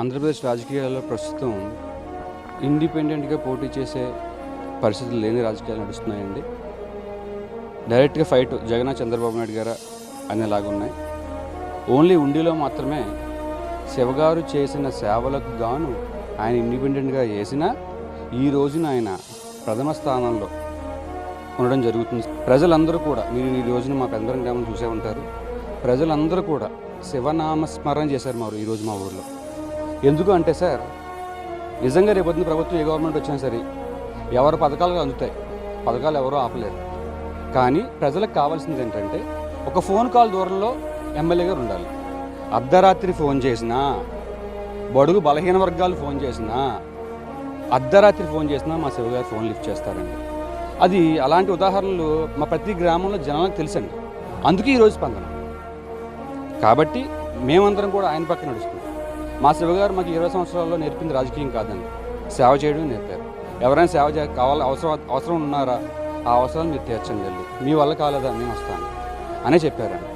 ఆంధ్రప్రదేశ్ రాజకీయాల్లో ప్రస్తుతం ఇండిపెండెంట్గా పోటీ చేసే పరిస్థితులు లేని రాజకీయాలు నడుస్తున్నాయండి. డైరెక్ట్గా ఫైట్ జగన్ చంద్రబాబు నాయుడు గారు అనేలాగా ఉన్నాయి. ఓన్లీ ఉండిలో మాత్రమే శివగారు చేసిన సేవలకు గాను ఆయన ఇండిపెండెంట్గా చేసిన ఈ రోజున ఆయన ప్రథమ స్థానంలో ఉండడం జరుగుతుంది. ప్రజలందరూ కూడా మీరు ఈ రోజున మా పెందరం గ్రామం చూసే ఉంటారు. ప్రజలందరూ కూడా శివనామస్మరణ చేశారు మారు ఈరోజు మా ఊర్లో. ఎందుకు అంటే సార్ నిజంగా రేపొద్దున ప్రభుత్వం ఏ గవర్నమెంట్ వచ్చినా సరే ఎవరు పథకాలు అందుతాయి. పథకాలు ఎవరో ఆపలేరు. కానీ ప్రజలకు కావాల్సింది ఏంటంటే ఒక ఫోన్ కాల్ దూరంలో ఎమ్మెల్యే గారు ఉండాలి. అర్ధరాత్రి ఫోన్ చేసినా బడుగు బలహీన వర్గాలు ఫోన్ చేసినా అర్ధరాత్రి ఫోన్ చేసినా మా శివగారు ఫోన్ లిఫ్ట్ చేస్తారండి. అది అలాంటి ఉదాహరణలు మా ప్రతి గ్రామంలో జనాలకు తెలుసండి. అందుకే ఈరోజు స్పందన. కాబట్టి మేమందరం కూడా ఆయన పక్కన నడుస్తున్నాం మా శివగారు మాకు ఇరవై సంవత్సరాల్లో నేర్పింది రాజకీయం కాదండి. సేవ చేయడం నేర్పారు. ఎవరైనా సేవ చే కావాలి అవసరం అవసరం ఉన్నారా ఆ అవసరాలు మీరు తీర్చండి వెళ్ళి మీ వల్ల కాలేదా నేను వస్తాను అనే చెప్పారండి.